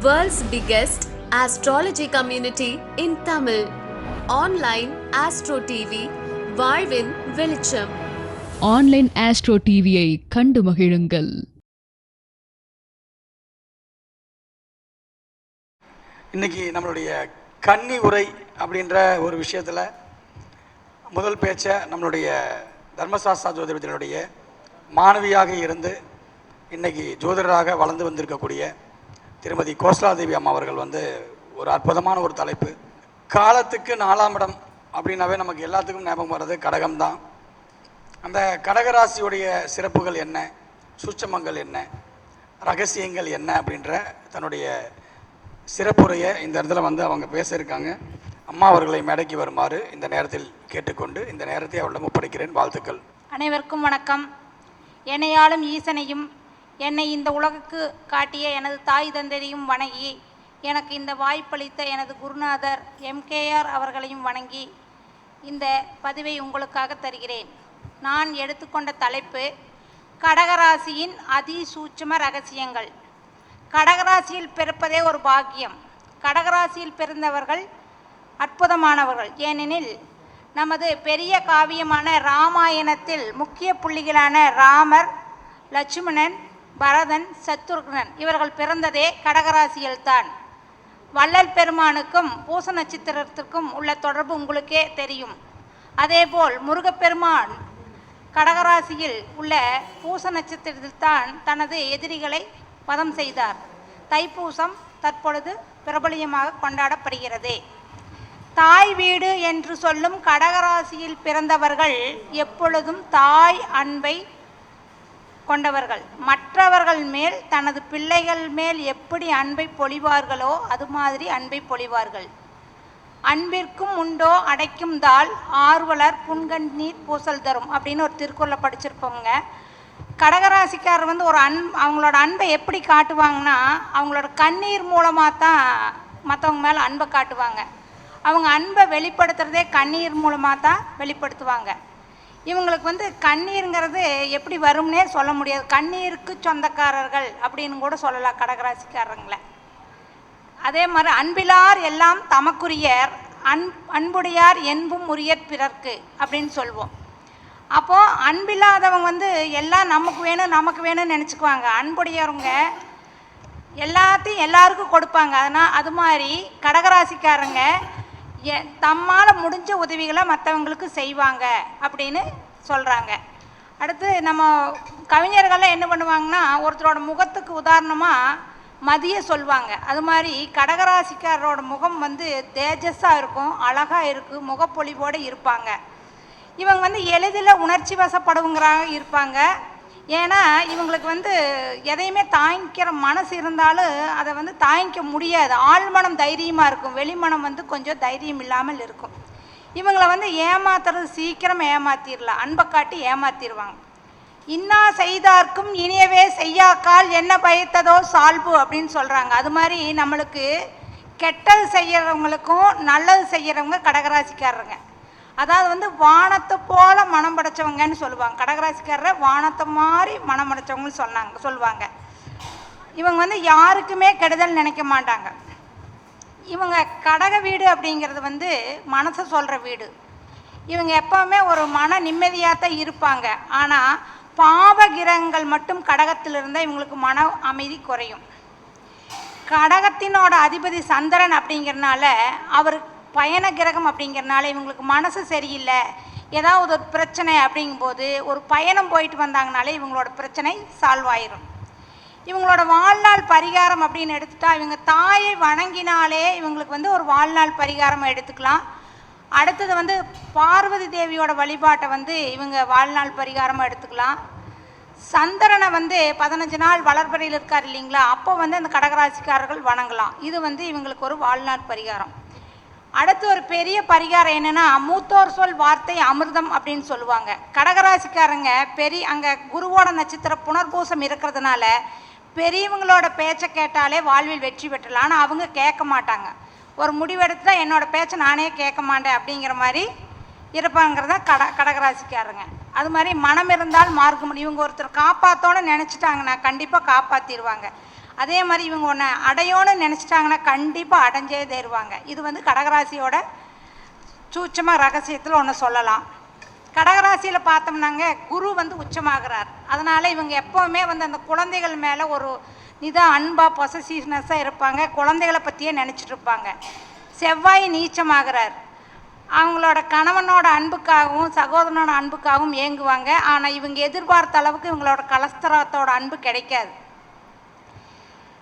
World's biggest astrology community in Tamil. Online Astro TV, வாழ்வின் வெளிச்சம் online astro டிவியை கண்டு மகிழுங்கள் இன்னைக்கு நம்மளுடைய கன்னி உரை அப்படின்ற ஒரு விஷயத்தில் முதல் பேச்சை நம்மளுடைய தர்மசாஸ்திரா ஜோதிடத்தினுடைய மாணவியாக இருந்து இன்னைக்கு ஜோதிடராக வளர்ந்து வந்திருக்கக்கூடிய திருமதி கோஸ்லாதேவி அம்மா அவர்கள் வந்து ஒரு அற்புதமான ஒரு தலைப்பு. காலத்துக்கு நாலாம் இடம் அப்படின்னாவே நமக்கு எல்லாத்துக்கும் ஞாபகம் வர்றது கடகம் தான் அந்த கடகராசியுடைய சிறப்புகள் என்ன? சூட்சமங்கள் என்ன? ரகசியங்கள் என்ன? அப்படின்ற தன்னுடைய சிறப்புரையை இந்த இடத்துல வந்து அவங்க பேசியிருக்காங்க. அம்மா அவர்களை மேடைக்கு வருமாறு இந்த நேரத்தில் கேட்டுக்கொண்டு இந்த நேரத்தை அவரிடம் ஒப்படைக்கிறேன் வாழ்த்துக்கள். அனைவருக்கும் வணக்கம். என்னையாலும் ஈசனையும் என்னை இந்த உலகுக்கு காட்டிய எனது தாய் தந்தையையும் வணங்கி எனக்கு இந்த வாய்ப்பளித்த எனது குருநாதர் எம்கேஆர் அவர்களையும் வணங்கி இந்த பதிவை உங்களுக்காக தருகிறேன். நான் எடுத்துக்கொண்ட தலைப்பு கடகராசியின் அதிசூட்சம ரகசியங்கள். கடகராசியில் பிறப்பதே ஒரு பாக்கியம். கடகராசியில் பிறந்தவர்கள் அற்புதமானவர்கள். ஏனெனில் நமது பெரிய காவியமான ராமாயணத்தில் முக்கிய புள்ளிகளான ராமர் லட்சுமணன் பரதன் சத்துருக்னன் இவர்கள் பிறந்ததே கடகராசியில்தான். வள்ளல் பெருமானுக்கும் பூச நட்சத்திரத்திற்கும் உள்ள தொடர்பு உங்களுக்கே தெரியும். அதேபோல் முருகப்பெருமான் கடகராசியில் உள்ள பூச நட்சத்திரத்தில் தான் தனது எதிரிகளை வதம் செய்தார். தைப்பூசம் தற்பொழுது பிரபலியமாக கொண்டாடப்படுகிறது. தாய் வீடு என்று சொல்லும் கடகராசியில் பிறந்தவர்கள் எப்பொழுதும் தாய் அன்பை கொண்டவர்கள். மற்றவர்கள் மேல் தனது பிள்ளைகள் மேல் எப்படி அன்பை பொழிவார்களோ அது மாதிரி அன்பை பொழிவார்கள். அன்பிற்கும் உண்டோ அடைக்கும் தாள் ஆர்வலர் புன்கண்ணீர் பூசல் தரும் அப்படின்னு ஒரு திருக்குறளை படிச்சிருப்போங்க கடகராசிக்காரர் வந்து ஒரு அன் அவங்களோட அன்பை எப்படி காட்டுவாங்கன்னா அவங்களோட கண்ணீர் மூலமாக தான் மற்றவங்க மேலே அன்பை காட்டுவாங்க. அவங்க அன்பை வெளிப்படுத்துறதே கண்ணீர் மூலமாக தான் வெளிப்படுத்துவாங்க. இவங்களுக்கு வந்து கண்ணீருங்கிறது எப்படி வரும்னே சொல்ல முடியாது. கண்ணீருக்கு சொந்தக்காரர்கள் அப்படின்னு கூட சொல்லலாம் கடகராசிக்காரங்களை. அதே மாதிரி அன்பிலார் எல்லாம் தமக்குரியர் அன் அன்புடையார் என்பும் உரியர் பிறர்க்கு அப்படின்னு சொல்லுவோம் அப்போது அன்பில்லாதவங்க வந்து எல்லாம் நமக்கு வேணும் நமக்கு வேணும்னு நினச்சிக்குவாங்க. அன்புடையவங்க எல்லாத்தையும் எல்லாருக்கும் கொடுப்பாங்க. அதனால் அது மாதிரி கடகராசிக்காரங்க தம்மால் முடிஞ்ச உதவிகளை மற்றவங்களுக்கு செய்வாங்க அப்படின்னு சொல்கிறாங்க அடுத்து நம்ம கவிஞர்கள்லாம் என்ன பண்ணுவாங்கன்னா ஒருத்தரோட முகத்துக்கு உதாரணமாக மதிய சொல்லுவாங்க அது மாதிரி கடகராசிக்காரரோட முகம் வந்து தேஜஸாக இருக்கும் அழகாக இருக்கும் முகப்பொலிவோடு இருப்பாங்க. இவங்க வந்து எளிதில் உணர்ச்சி வசப்படுவங்கிறாங்க இருப்பாங்க. ஏன்னா இவங்களுக்கு வந்து எதையுமே தாங்கிக்கிற மனசு இருந்தாலும் அதை வந்து தாங்கிக்க முடியாது. ஆழ்மனம் தைரியமாக இருக்கும். வெளிமனம் வந்து கொஞ்சம் தைரியம் இல்லாமல் இருக்கும். இவங்களை வந்து ஏமாத்துறது சீக்கிரம் ஏமாத்திடலாம் அன்பை காட்டி ஏமாத்திடுவாங்க இன்னா செய்தார்க்கும் இனியவே செய்யாக்கால் என்ன பயத்ததோ சால்பு அப்படின்னு சொல்கிறாங்க அது மாதிரி நம்மளுக்கு கெட்டது செய்கிறவங்களுக்கும் நல்லது செய்கிறவங்க கடகராசிக்காரருங்க. அதாவது வந்து வானத்தை போல மனம் படைச்சவங்கன்னு சொல்லுவாங்க. கடகராசிக்காரரை வானத்தை மாதிரி மனம் படைச்சவங்கன்னு சொன்னாங்க சொல்லுவாங்க. இவங்க வந்து யாருக்குமே கெடுதல் நினைக்க மாட்டாங்க. இவங்க கடக வீடு அப்படிங்கிறது வந்து மனசை சொல்கிற வீடு. இவங்க எப்போவுமே ஒரு மன நிம்மதியாக தான் இருப்பாங்க. ஆனால் பாவ கிரகங்கள் மட்டும் கடகத்தில் இருந்தால் இவங்களுக்கு மன அமைதி குறையும். கடகத்தினோட அதிபதி சந்திரன் அப்படிங்கிறனால அவர் பயண கிரகம் அப்படிங்கிறனால இவங்களுக்கு மனசு சரியில்லை. ஏதாவது ஒரு பிரச்சனை அப்படிங்கும்போது ஒரு பயணம் போயிட்டு வந்தாங்கனாலே இவங்களோட பிரச்சனை சால்வ் ஆயிரும். இவங்களோட வாழ்நாள் பரிகாரம் அப்படின்னு எடுத்துட்டா இவங்க தாயை வணங்கினாலே இவங்களுக்கு வந்து ஒரு வாழ்நாள் பரிகாரம் எடுத்துக்கலாம். அடுத்தது வந்து பார்வதி தேவியோட வழிபாட்டை வந்து இவங்க வாழ்நாள் பரிகாரமாக எடுத்துக்கலாம். சந்திரனை வந்து பதினஞ்சு நாள் வளர்பறையில் இருக்கார் இல்லைங்களா? அப்போ வந்து அந்த கடகராசிக்காரர்கள் வணங்கலாம். இது வந்து இவங்களுக்கு ஒரு வாழ்நாள் பரிகாரம். அடுத்து ஒரு பெரிய பரிகாரம் என்னென்னா மூத்தோர் சொல் வார்த்தை அமிர்தம் அப்படின்னு சொல்லுவாங்க. கடகராசிக்காரங்க பெரிய அங்கே குருவோட நட்சத்திர புனர்பூசம் இருக்கிறதுனால பெரியவங்களோட பேச்சை கேட்டாலே வாழ்வில் வெற்றி பெற்றலாம். ஆனால் அவங்க கேட்க மாட்டாங்க. ஒரு முடிவெடுத்தா என்னோட பேச்சை நானே கேட்க மாட்டேன் அப்படிங்கிற மாதிரி இருப்பாங்கிறத கட கடகராசிக்காரங்க. அது மாதிரி மனம் இருந்தால் மார்க்க முடியும். இவங்க ஒருத்தர் காப்பாற்றோன்னு நினச்சிட்டாங்கன்னா கண்டிப்பாக காப்பாற்றிடுவாங்க அதே மாதிரி இவங்க ஒன்று அடையோன்னு நினச்சிட்டாங்கன்னா கண்டிப்பாக அடைஞ்சே தேருவாங்க. இது வந்து கடகராசியோட சூட்சமாக ரகசியத்தில் ஒன்று சொல்லலாம். கடகராசியில் பார்த்தோம்னாங்க குரு வந்து உச்சமாகிறார். அதனால் இவங்க எப்போவுமே வந்து அந்த குழந்தைகள் மேலே ஒரு நிதா அன்பாக பொசசிவ்னஸாக இருப்பாங்க. குழந்தைகளை பற்றியே நினச்சிட்டு இருப்பாங்க. செவ்வாய் நீச்சமாகிறார். அவங்களோட கணவனோட அன்புக்காகவும் சகோதரனோட அன்புக்காகவும் ஏங்குவாங்க ஆனால் இவங்க எதிர்பார்த்த அளவுக்கு இவங்களோட கலஸ்தரத்தோட அன்பு கிடைக்காது.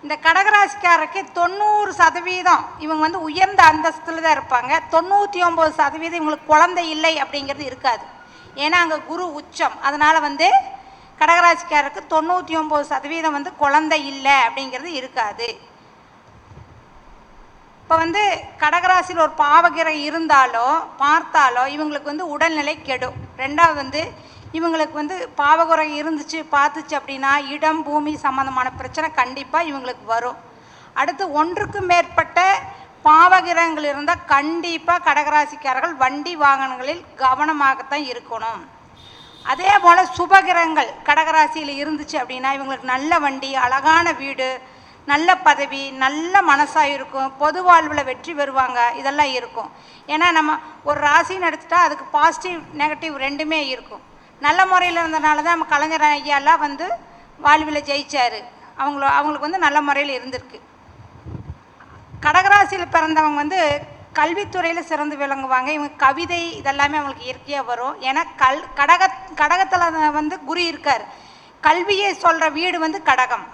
இந்த கடகராசிக்காரருக்கு தொண்ணூறு சதவீதம் இவங்க வந்து உயர்ந்த அந்தஸ்தில் தான் இருப்பாங்க. தொண்ணூற்றி ஒம்பது சதவீதம் இவங்களுக்கு குழந்தை இல்லை அப்படிங்கிறது இருக்காது. ஏன்னா அங்கே குரு உச்சம். அதனால் வந்து கடகராசிக்காரருக்கு தொண்ணூற்றி ஒம்பது சதவீதம் வந்து குழந்தை இல்லை அப்படிங்கிறது இருக்காது. இப்போ வந்து கடகராசியில் ஒரு பாவகிரகம் இருந்தாலோ பார்த்தாலோ இவங்களுக்கு வந்து உடல்நிலை கெடும். ரெண்டாவது வந்து இவங்களுக்கு வந்து பாவகிரகம் இருந்துச்சு பார்த்துச்சு அப்படின்னா இடம் பூமி சம்மந்தமான பிரச்சனை கண்டிப்பாக இவங்களுக்கு வரும். அடுத்து ஒன்றுக்கும் மேற்பட்ட பாவகிரகங்கள் இருந்தால் கண்டிப்பாக கடகராசிக்காரர்கள் வண்டி வாகனங்களில் கவனமாகத்தான் இருக்கணும். அதே போல் சுபகிரகங்கள் கடகராசியில் இருந்துச்சு அப்படின்னா இவங்களுக்கு நல்ல வண்டி அழகான வீடு நல்ல பதவி நல்ல மனசாக இருக்கும் பொது வாழ்வில் வெற்றி பெறுவாங்க இதெல்லாம் இருக்கும். ஏன்னா நம்ம ஒரு ராசின்னு எடுத்துட்டா அதுக்கு பாசிட்டிவ் நெகட்டிவ் ரெண்டுமே இருக்கும். நல்ல முறையில் இருந்தனால தான் நம்ம கலைஞர் ஐயாலாம் வந்து வாழ்வில் ஜெயிச்சார். அவங்கள அவங்களுக்கு வந்து நல்ல முறையில் இருந்திருக்கு. கடகராசியில் பிறந்தவங்க வந்து கல்வித்துறையில் சிறந்து விளங்குவாங்க. இவங்க கவிதை இதெல்லாமே அவங்களுக்கு இயற்கையாக வரும். ஏன்னா கல் கடக கடகத்தில் வந்து குரு இருக்கார். கல்வியை சொல்கிற வீடு வந்து கடகம்.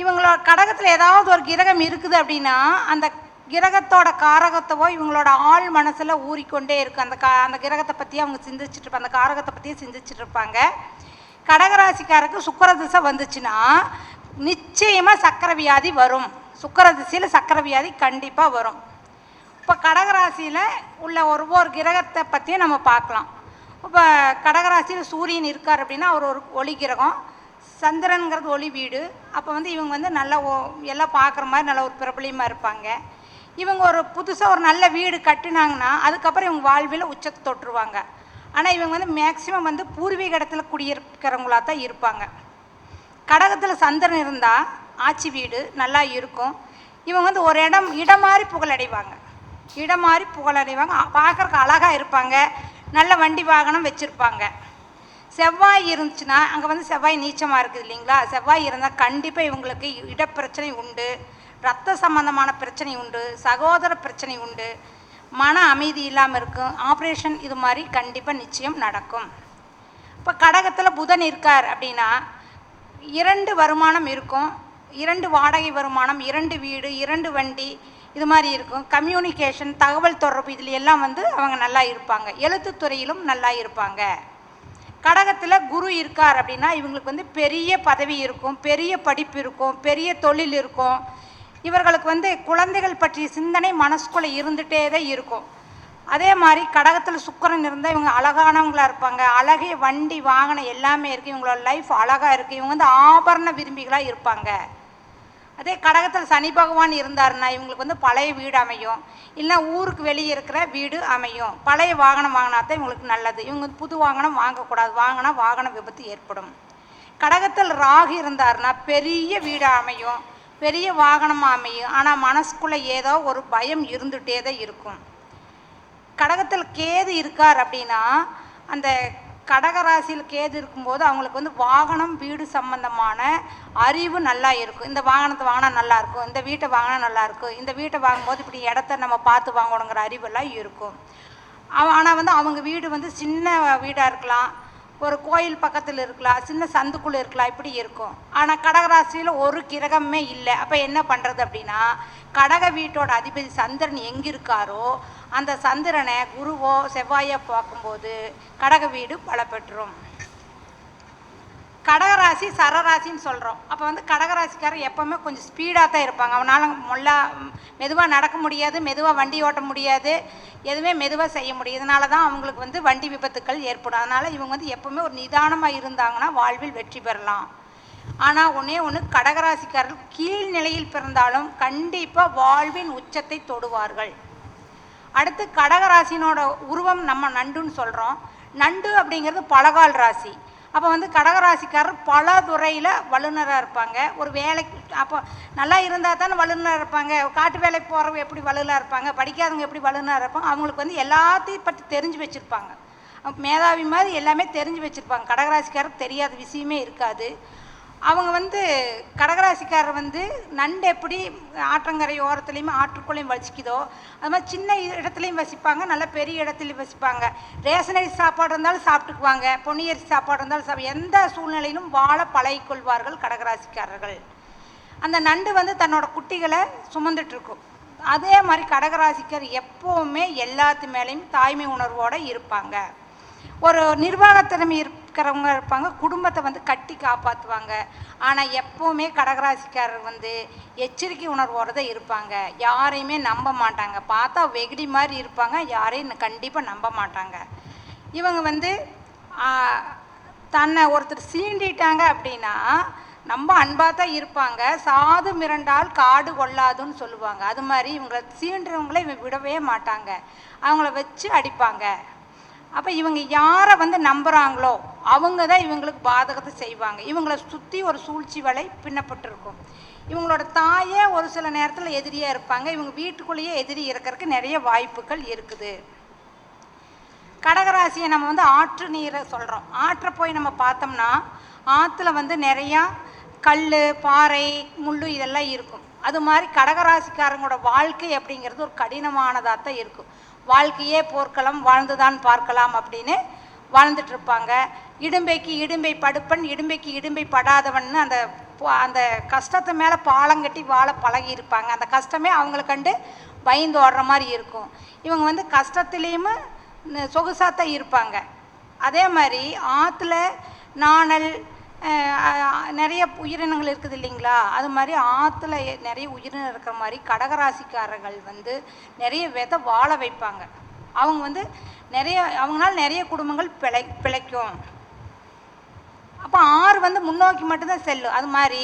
இவங்களோட கடகத்தில் ஏதாவது ஒரு கிரகம் இருக்குது அப்படின்னா அந்த கிரகத்தோட காரகத்தவோ இவங்களோட ஆள் மனசில் ஊறிக்கொண்டே இருக்கும் அந்த கா அந்த கிரகத்தை பற்றி அவங்க சிந்திச்சுட்டு இருப்பாங்க அந்த காரகத்தை பற்றியும் சிந்திச்சுட்டு இருப்பாங்க. கடகராசிக்காரருக்கு சுக்கர திசை வந்துச்சுன்னா நிச்சயமாக சக்கரை வியாதி வரும். சுக்கர திசையில் சக்கரை வியாதி கண்டிப்பாக வரும். இப்போ கடகராசியில் உள்ள ஒவ்வொரு கிரகத்தை பற்றியும் நம்ம பார்க்கலாம். இப்போ கடகராசியில் சூரியன் இருக்கார் அப்படின்னா அவர் ஒரு ஒளி கிரகம். சந்திரனுங்கிறது ஒளி வீடு. அப்போ வந்து இவங்க வந்து நல்லா ஓ எல்லாம் பார்க்குற மாதிரி நல்ல ஒரு பிரபலியமாக இருப்பாங்க. இவங்க ஒரு புதுசாக ஒரு நல்ல வீடு கட்டினாங்கன்னா அதுக்கப்புறம் இவங்க வாழ்வில் உச்சத்தை தொட்டுருவாங்க ஆனால் இவங்க வந்து மேக்சிமம் வந்து பூர்வீக இடத்துல குடியிருக்கிறவங்களா தான் இருப்பாங்க. கடகத்தில் சந்திரன் இருந்தால் ஆட்சி வீடு நல்லா இருக்கும். இவங்க வந்து ஒரு இடம் இடம் மாதிரி புகழடைவாங்க. இடம் மாதிரி புகழடைவாங்க. பார்க்குறக்கு அழகாக இருப்பாங்க. நல்ல வண்டி வாகனம் வச்சுருப்பாங்க. செவ்வாய் இருந்துச்சுன்னா அங்கே வந்து செவ்வாய் நீச்சமாக இருக்குது இல்லைங்களா? செவ்வாய் இருந்தால் கண்டிப்பாக இவங்களுக்கு இடப்பிரச்சனை உண்டு. ரத்த சம்பந்தமான பிரச்சனை உண்டு சகோதர பிரச்சனை உண்டு மன அமைதி இல்லாமல் இருக்கும் ஆப்ரேஷன் இது மாதிரி கண்டிப்பாக நிச்சயம் நடக்கும். இப்போ கடகத்தில் புதன் இருக்கார் அப்படின்னா இரண்டு வருமானம் இருக்கும் இரண்டு வாடகை வருமானம் இரண்டு வீடு இரண்டு வண்டி இது மாதிரி இருக்கும். கம்யூனிகேஷன் தகவல் தொடர்பு இதில் எல்லாம் வந்து அவங்க நல்லா இருப்பாங்க. எழுத்துத்துறையிலும் நல்லா இருப்பாங்க. கடகத்தில் குரு இருக்கார் அப்படின்னா இவங்களுக்கு வந்து பெரிய பதவி இருக்கும் பெரிய படிப்பு இருக்கும் பெரிய தொழில் இருக்கும். இவர்களுக்கு வந்து குழந்தைகள் பற்றிய சிந்தனை மனசுக்குள்ளே இருந்துகிட்டே தான் இருக்கும். அதே மாதிரி கடகத்தில் சுக்கிரன் இருந்தால் இவங்க அழகானவங்களாக இருப்பாங்க. அழகிய வண்டி வாகனம் எல்லாமே இருக்குது இவங்களோட லைஃப் அழகாக இருக்குது இவங்க வந்து ஆபரண விரும்பிகளாக இருப்பாங்க. அதே கடகத்தில் சனி பகவான் இருந்தாருன்னா இவங்களுக்கு வந்து பழைய வீடு அமையும். இல்லை ஊருக்கு வெளியே இருக்கிற வீடு அமையும். பழைய வாகனம் வாங்கினா தான் இவங்களுக்கு நல்லது. இவங்க வந்து புது வாகனம் வாங்கக்கூடாது. வாங்கினா வாகன விபத்து ஏற்படும். கடகத்தில் ராகு இருந்தாருன்னா பெரிய வீடு அமையும். பெரிய வாகனம் அமையும். ஆனால் மனசுக்குள்ளே ஏதோ ஒரு பயம் இருந்துகிட்டே தான் இருக்கும். கடகத்தில் கேது இருக்கார் அப்படின்னா அந்த கடகராசியில் கேது இருக்கும்போது அவங்களுக்கு வந்து வாகனம் வீடு சம்பந்தமான அறிவு நல்லா இருக்கும். இந்த வாகனத்தை வாங்கினா நல்லாயிருக்கும் இந்த வீட்டை வாங்கினா நல்லாயிருக்கும் இந்த வீட்டை வாங்கும்போது இப்படி இடத்த நம்ம பார்த்து வாங்கணுங்கிற அறிவெல்லாம் இருக்கும். ஆனால் வந்து அவங்க வீடு வந்து சின்ன வீடாக இருக்கலாம். ஒரு கோயில் பக்கத்தில் இருக்கலாம் சின்ன சந்துக்குள்ளே இருக்கலாம் இப்படி இருக்கும். ஆனால் கடகராசியில் ஒரு கிரகமே இல்லை. அப்போ என்ன பண்ணுறது அப்படின்னா கடக வீட்டோட அதிபதி சந்திரன் எங்கே இருக்காரோ அந்த சந்திரனை குருவோ செவ்வாயோ பார்க்கும்போது கடக வீடு பலப்பெற்றும். கடகராசி சரராசின்னு சொல்கிறோம் அப்போ வந்து கடகராசிக்காரர் எப்போவுமே கொஞ்சம் ஸ்பீடாக தான் இருப்பாங்க. அவனால் மொல்லா மெதுவாக நடக்க முடியாது மெதுவாக வண்டி ஓட்ட முடியாது எதுவுமே மெதுவாக செய்ய முடியும் இதனால தான் அவங்களுக்கு வந்து வண்டி விபத்துக்கள் ஏற்படும். அதனால் இவங்க வந்து எப்போவுமே ஒரு நிதானமாக இருந்தாங்கன்னா வாழ்வில் வெற்றி பெறலாம். ஆனால் ஒன்றே ஒன்று கடகராசிக்காரர்கள் கீழ்நிலையில் பிறந்தாலும் கண்டிப்பாக வாழ்வின் உச்சத்தை தொடுவார்கள். அடுத்து கடகராசினோட உருவம் நம்ம நண்டுன்னு சொல்கிறோம் நண்டு அப்படிங்கிறது பலகால் ராசி. அப்போ வந்து கடகராசிக்காரர் பல துறையில் வல்லுநராக இருப்பாங்க. ஒரு வேலைக்கு அப்போ நல்லா இருந்தால் தானே வல்லுநராக இருப்பாங்க. காட்டு வேலைக்கு போகிறவங்க எப்படி வல்லுநராக இருப்பாங்க? படிக்காதவங்க எப்படி வல்லுநராக இருப்பாங்க? அவங்களுக்கு வந்து எல்லாத்தையும் பற்றி தெரிஞ்சு வச்சுருப்பாங்க. மேதாவி மாதிரி எல்லாமே தெரிஞ்சு வச்சுருப்பாங்க. கடகராசிக்காரருக்கு தெரியாத விஷயமே இருக்காது. அவங்க வந்து கடகராசிக்காரர் வந்து நண்டு எப்படி ஆற்றங்கரை ஓரத்துலேயுமே ஆற்றுக்குள்ளேயும் வசிக்குதோ அது மாதிரி சின்ன இடத்துலையும் வசிப்பாங்க நல்ல பெரிய இடத்துலையும் வசிப்பாங்க. ரேஷனரி சாப்பாடு இருந்தாலும் சாப்பிட்டுக்குவாங்க பொன்னியரிசி சாப்பாடு இருந்தாலும் சாப்பிட எந்த சூழ்நிலையிலும் வாழ பழகிக்கொள்வார்கள் கடகராசிக்காரர்கள். அந்த நண்டு வந்து தன்னோட குட்டிகளை சுமந்துட்டுருக்கும். அதே மாதிரி கடகராசிக்கார் எப்போவுமே எல்லாத்து மேலேயும் தாய்மை உணர்வோடு இருப்பாங்க. ஒரு நிர்வாகத்திறமை இருக்கிறவங்க இருப்பாங்க குடும்பத்தை வந்து கட்டி காப்பாற்றுவாங்க ஆனால் எப்போவுமே கடகராசிக்காரர் வந்து எச்சரிக்கை உணர்வோடு தான் இருப்பாங்க. யாரையுமே நம்ப மாட்டாங்க. பார்த்தா வெகுடி மாதிரி இருப்பாங்க யாரையும் கண்டிப்பாக நம்ப மாட்டாங்க. இவங்க வந்து தன்னை ஒருத்தர் சீண்டிட்டாங்க அப்படின்னா நம்ம அன்பாக தான் இருப்பாங்க. சாது மிரண்டால் காடு கொள்ளாதுன்னு சொல்லுவாங்க. அது மாதிரி இவங்களை சீண்டுறவங்கள இவங்க விடவே மாட்டாங்க. அவங்கள வச்சு அடிப்பாங்க. அப்போ இவங்க யாரை வந்து நம்புகிறாங்களோ அவங்க தான் இவங்களுக்கு பாதகத்தை செய்வாங்க. இவங்களை சுற்றி ஒரு சூழ்ச்சி வலை பின்னப்பட்டிருக்கும். இவங்களோட தாயே ஒரு சில நேரத்தில் எதிரியாக இருப்பாங்க. இவங்க வீட்டுக்குள்ளேயே எதிரி இருக்கிறதுக்கு நிறைய வாய்ப்புகள் இருக்குது. கடகராசியை நம்ம வந்து ஆற்று நீரை சொல்கிறோம் ஆற்றை போய் நம்ம பார்த்தோம்னா ஆற்றுல வந்து நிறையா கல் பாறை முள்ளு இதெல்லாம் இருக்கும். அது மாதிரி கடகராசிக்காரங்களோட வாழ்க்கை அப்படிங்கிறது ஒரு கடினமானதாக தான் இருக்கும். வாழ்க்கையே போர்க்களம் வாழ்ந்துதான் பார்க்கலாம் அப்படின்னு வாழ்ந்துட்டு இருப்பாங்க இடும்பைக்கு இடும்பை படுப்பன் இடும்பைக்கு இடும்பை படாதவன்னு அந்த போ- அந்த கஷ்டத்து மேலே பாலங்கட்டி வாழ பழகி இருப்பாங்க அந்த கஷ்டமே அவங்களை கண்டு பயந்து ஓடுற மாதிரி இருக்கும். இவங்க வந்து கஷ்டத்துலேயுமே சொகுசாத்தான் இருப்பாங்க. அதே மாதிரி ஆற்றுல நாணல் நிறைய உயிரினங்கள் இருக்குது இல்லைங்களா? அது மாதிரி ஆற்றுல நிறைய உயிரினம் இருக்கிற மாதிரி கடகராசிக்காரர்கள் வந்து நிறைய விதை வாழ வைப்பாங்க. அவங்க வந்து நிறைய அவங்களால நிறைய குடும்பங்கள் பிழை பிழைக்கும். அப்போ ஆறு வந்து முன்னோக்கி மட்டும்தான் செல்லும் அது மாதிரி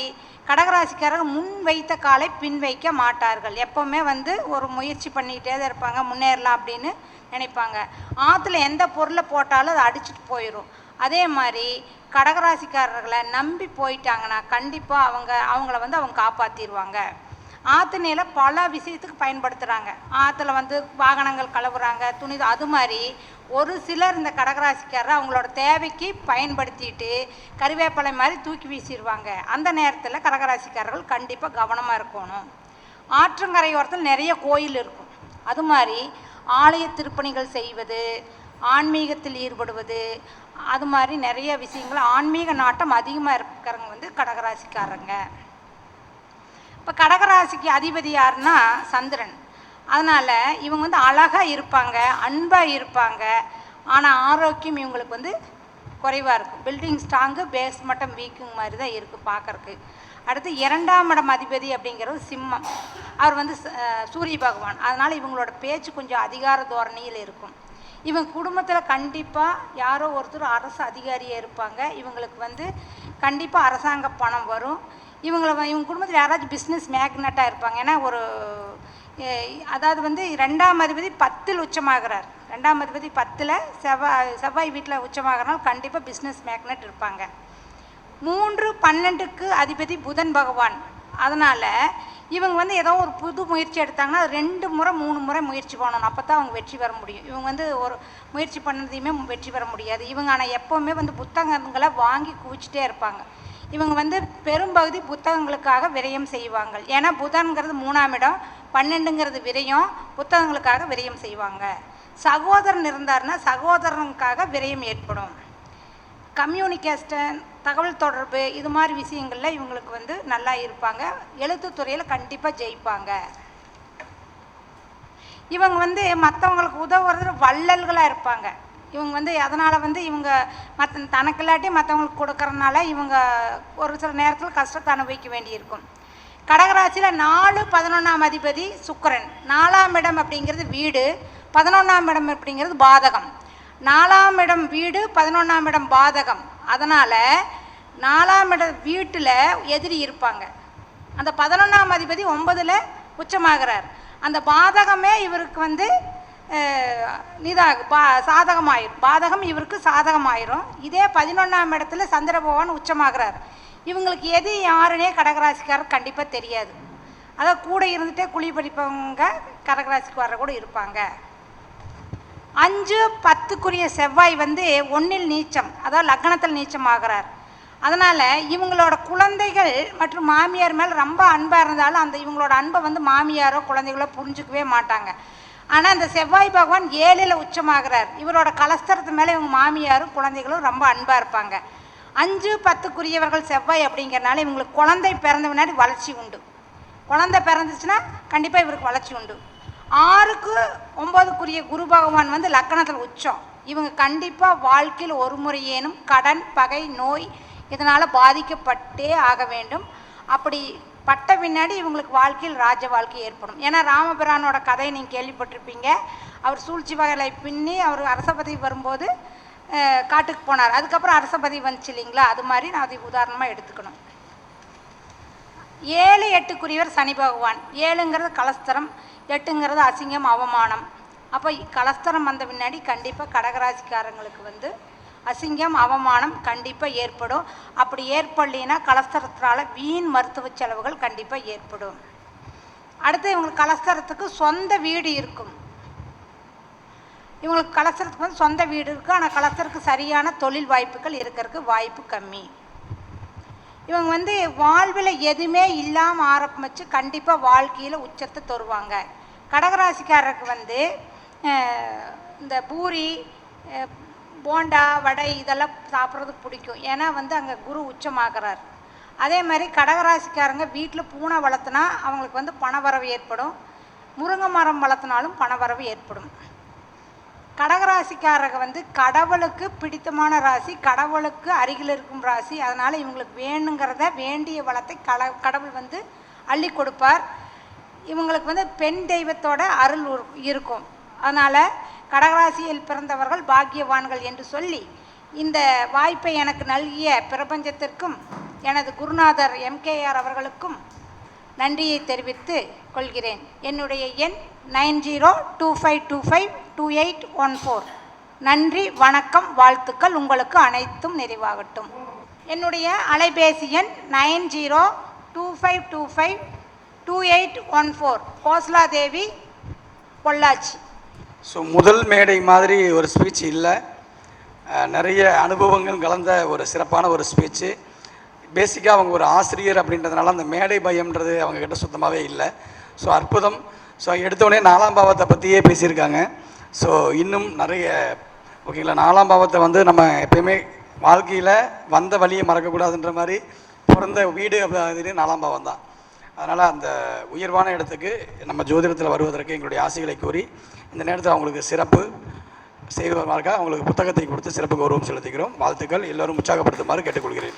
கடகராசிக்காரர்கள் முன் வைத்த காலை பின் வைக்க மாட்டார்கள். எப்போவுமே வந்து ஒரு முயற்சி பண்ணிக்கிட்டே தான் இருப்பாங்க முன்னேறலாம் அப்படின்னு நினைப்பாங்க. ஆற்றுல எந்த பொருளை போட்டாலும் அதை அடிச்சிட்டு போயிடும் அதே மாதிரி கடகராசிக்காரர்களை நம்பி போயிட்டாங்கன்னா கண்டிப்பாக அவங்க அவங்கள வந்து அவங்க காப்பாற்றிடுவாங்க ஆற்று நீரை பல விஷயத்துக்கு பயன்படுத்துகிறாங்க ஆற்றுல வந்து வாகனங்கள் கலவுறாங்க துணி அது மாதிரி ஒரு சிலர் இந்த கடகராசிக்காரர் அவங்களோட தேவைக்கு பயன்படுத்திட்டு கருவேப்பிலை மாதிரி தூக்கி வீசிடுவாங்க அந்த நேரத்தில் கடகராசிக்காரர்கள் கண்டிப்பாக கவனமாக இருக்கணும். ஆற்றங்கரையோரத்தில் நிறைய கோயில் இருக்கும். அது மாதிரி ஆலய திருப்பணிகள் செய்வது ஆன்மீகத்தில் ஈடுபடுவது அது மாதிரி நிறைய விஷயங்கள் ஆன்மீக நாட்டம் அதிகமாக இருக்கிறவங்க வந்து கடகராசிக்காரங்க. இப்போ கடகராசிக்கு அதிபதி யாருன்னா சந்திரன். அதனால் இவங்க வந்து அழகாக இருப்பாங்க அன்பாக இருப்பாங்க. ஆனால் ஆரோக்கியம் இவங்களுக்கு வந்து குறைவாக இருக்கும். பில்டிங் ஸ்ட்ராங்கு பேஸ் மட்டும் வீக்குங்க மாதிரி தான் இருக்குது பார்க்கறக்கு அடுத்து இரண்டாம் இடம் அதிபதி அப்படிங்கிறது சிம்மம். அவர் வந்து ச- சூரிய பகவான். அதனால் இவங்களோட பேச்சு கொஞ்சம் அதிகார தோரணியில் இருக்கும். இவங்க குடும்பத்தில் கண்டிப்பாக யாரோ ஒருத்தர் அரசு அதிகாரியாக இருப்பாங்க. இவங்களுக்கு வந்து கண்டிப்பாக அரசாங்க பணம் வரும். இவங்கள இவங்க குடும்பத்தில் யாராச்சும் பிஸ்னஸ் மேக்னட்டாக இருப்பாங்க. ஏன்னா ஒரு அதாவது வந்து ரெண்டாம் அதிபதி பத்தில் உச்சமாகிறார். ரெண்டாம் அதிபதி பத்தில் செவ்வாய் செவ்வாய் வீட்டில் உச்சமாகறனால கண்டிப்பாக பிஸ்னஸ் மேக்னட் இருப்பாங்க. மூன்று பன்னெண்டுக்கு அதிபதி புதன் பகவான். அதனால் இவங்க வந்து ஏதோ ஒரு புது முயற்சி எடுத்தாங்கன்னா ரெண்டு முறை மூணு முறை முயற்சி பண்ணணும். அப்போ தான் அவங்க வெற்றி பெற முடியும். இவங்க வந்து ஒரு முயற்சி பண்ணதையுமே வெற்றி பெற முடியாது. இவங்க ஆனால் எப்போவுமே வந்து புத்தகங்களை வாங்கி குவிச்சிட்டே இருப்பாங்க. இவங்க வந்து பெரும்பகுதி புத்தகங்களுக்காக விரயம் செய்வாங்க. ஏன்னா புதன்கிறது மூணாம் இடம் பன்னெண்டுங்கிறது விரயம் புத்தகங்களுக்காக விரயம் செய்வாங்க. சகோதரன் இருந்தாருன்னா சகோதரனுக்காக விரயம் ஏற்படும். கம்யூனிகேஷன் தகவல் தொடர்பு இது மாதிரி விஷயங்களில் இவங்களுக்கு வந்து நல்லா இருப்பாங்க. எழுத்துத்துறையில் கண்டிப்பாக ஜெயிப்பாங்க. இவங்க வந்து மற்றவங்களுக்கு உதவுறது வள்ளல்களாக இருப்பாங்க. இவங்க வந்து அதனால் வந்து இவங்க மற்ற தனக்கு இல்லாட்டி மற்றவங்களுக்கு கொடுக்கறதுனால இவங்க ஒரு சில நேரத்தில் கஷ்டத்தை அனுபவிக்க வேண்டியிருக்கும். கடகராசியில் நாலு பதினொன்றாம் அதிபதி சுக்கரன். நாலாம் இடம் அப்படிங்கிறது வீடு பதினொன்றாம் இடம் அப்படிங்கிறது பாதகம். நாலாம் இடம் வீடு பதினொன்றாம் இடம் பாதகம். அதனால் நாலாம் இடம் வீட்டில் எதிரி இருப்பாங்க. அந்த பதினொன்றாம் அதிபதி ஒன்பதில் உச்சமாகிறார். அந்த பாதகமே இவருக்கு வந்து இதாக பா சாதகமாயிரும் பாதகம் இவருக்கு சாதகமாயிரும். இதே பதினொன்றாம் இடத்துல சந்திர பகவான் உச்சமாகிறார். இவங்களுக்கு எது யாருனே கடகராசிக்காரர் கண்டிப்பாக தெரியாது. அதான் கூட இருந்துகிட்டே குழி படிப்பவங்க கடகராசிக்கு வர கூட இருப்பாங்க. அஞ்சு பத்துக்குரிய செவ்வாய் வந்து ஒன்றில் நீச்சம் அதாவது லக்னத்தில் நீச்சம் ஆகிறார் அதனால் இவங்களோட குழந்தைகள் மற்றும் மாமியார் மேலே ரொம்ப அன்பாக இருந்தாலும் அந்த இவங்களோட அன்பை வந்து மாமியாரோ குழந்தைகளோ புரிஞ்சுக்கவே மாட்டாங்க. ஆனால் அந்த செவ்வாய் பகவான் ஏழில் உச்சமாகிறார். இவரோட கலஸ்தரத்து மேலே இவங்க மாமியாரும் குழந்தைகளும் ரொம்ப அன்பாக இருப்பாங்க. அஞ்சு பத்துக்குரியவர்கள் செவ்வாய் அப்படிங்கிறனால இவங்களுக்கு குழந்தை பிறந்த முன்னாடி வளர்ச்சி உண்டு. குழந்தை பிறந்துச்சுன்னா கண்டிப்பாக இவருக்கு வளர்ச்சி உண்டு. ஆறுக்கு ஒம்பதுக்குரிய குரு பகவான் வந்து லக்கணத்தில் உச்சம். இவங்க கண்டிப்பாக வாழ்க்கையில் ஒரு முறையேனும் கடன் பகை நோய் இதனால் பாதிக்கப்பட்டே ஆக வேண்டும். அப்படி பட்ட பின்னாடி இவங்களுக்கு வாழ்க்கையில் ராஜ வாழ்க்கை ஏற்படும். ஏன்னா ராமபிரானோட கதையை நீங்கள் கேள்விப்பட்டிருப்பீங்க. அவர் சூழ்ச்சி வகைகளை பின்னி அவர் அரசபதி வரும்போது காட்டுக்கு போனார். அதுக்கப்புறம் அரசபதி வந்துச்சு இல்லைங்களா? அது மாதிரி நான் அதை உதாரணமாக எடுத்துக்கணும். ஏழு எட்டுக்குரியவர் சனி பகவான். ஏழுங்கிறது கலஸ்தரம். எட்டுங்கிறது அசிங்கம் அவமானம். அப்போ கலஸ்தரம் வந்த பின்னாடி கண்டிப்பாக கடகராசிக்காரங்களுக்கு வந்து அசிங்கம் அவமானம் கண்டிப்பாக ஏற்படும். அப்படி ஏற்படலைன்னா கலஸ்தரத்தினால வீண் மருத்துவ செலவுகள் கண்டிப்பாக ஏற்படும். அடுத்து இவங்களுக்கு கலஸ்தரத்துக்கு சொந்த வீடு இருக்கும். இவங்களுக்கு கலஸ்தரத்துக்கு வந்து சொந்த வீடு இருக்குது ஆனால் கலஸ்தருக்கு சரியான தொழில் வாய்ப்புகள் இருக்கிறதுக்கு வாய்ப்பு கம்மி. இவங்க வந்து வாழ்வில் எதுவுமே இல்லாமல் ஆரம்பிச்சு கண்டிப்பாக வாழ்க்கையில் உச்சத்தை தருவாங்க. கடகராசிக்காரருக்கு வந்து இந்த பூரி போண்டா வடை இதெல்லாம் சாப்பிட்றதுக்கு பிடிக்கும். ஏன்னா வந்து அங்கே குரு உச்சமாகிறார். அதே மாதிரி கடகராசிக்காரங்க வீட்டில் பூனை வளர்த்துனா அவங்களுக்கு வந்து பணவரவு ஏற்படும். முருங்கை மரம் வளர்த்துனாலும் பணவரவு ஏற்படும். கடகராசிக்காரங்க வந்து கடவுளுக்கு பிடித்தமான ராசி கடவுளுக்கு அருகில் இருக்கும் ராசி. அதனால் இவங்களுக்கு வேணுங்கிறத வேண்டிய வளத்தை கட கடவுள் வந்து அள்ளி கொடுப்பார். இவங்களுக்கு வந்து பெண் தெய்வத்தோட அருள் உரு- இருக்கும். அதனால் கடகராசியில் பிறந்தவர்கள் பாக்கியவான்கள் என்று சொல்லி இந்த வாய்ப்பை எனக்கு நல்கிய பிரபஞ்சத்திற்கும் எனது குருநாதர் எம்கேஆர் அவர்களுக்கும் நன்றியை தெரிவித்து கொள்கிறேன். என்னுடைய எண் nine zero two five two five two eight one four. நன்றி வணக்கம் வாழ்த்துக்கள் உங்களுக்கு அனைத்தும் நிறைவாகட்டும். என்னுடைய அலைபேசி எண் nine zero two five two five two eight one four Kosla Devi Pollachi. So முதல் மேடை மாதிரி ஒரு ஸ்பீச் இல்லை. நிறைய அனுபவங்கள் கலந்த ஒரு சிறப்பான ஒரு ஸ்பீச்சு பேசிக்காக அவங்க ஒரு ஆசிரியர் அப்படின்றதுனால அந்த மேடை பயம்ன்றது அவங்கக்கிட்ட சுத்தமாகவே இல்லை. ஸோ அற்புதம். ஸோ எடுத்தோடனே நாலாம் பாவத்தை பற்றியே பேசியிருக்காங்க. ஸோ இன்னும் நிறைய ஓகேங்களா நாலாம் பாவத்தை வந்து நம்ம எப்பயுமே வாழ்க்கையில் வந்த வழியை மறக்கக்கூடாதுன்ற மாதிரி பிறந்த வீடு அப்படி நாலாம் பாவம் தான் அதனால் அந்த உயர்வான இடத்துக்கு நம்ம ஜோதிடத்தில் வருவதற்கு எங்களுடைய ஆசைகளை கூறி இந்த நேரத்தில் அவங்களுக்கு சிறப்பு செய்வதற்காக அவங்களுக்கு புத்தகத்தை கொடுத்து சிறப்பு கௌரவம் செலுத்துகிறோம். வாழ்த்துக்கள். எல்லோரும் உற்சாகப்படுத்துமாறு கேட்டுக்கொள்கிறேன்.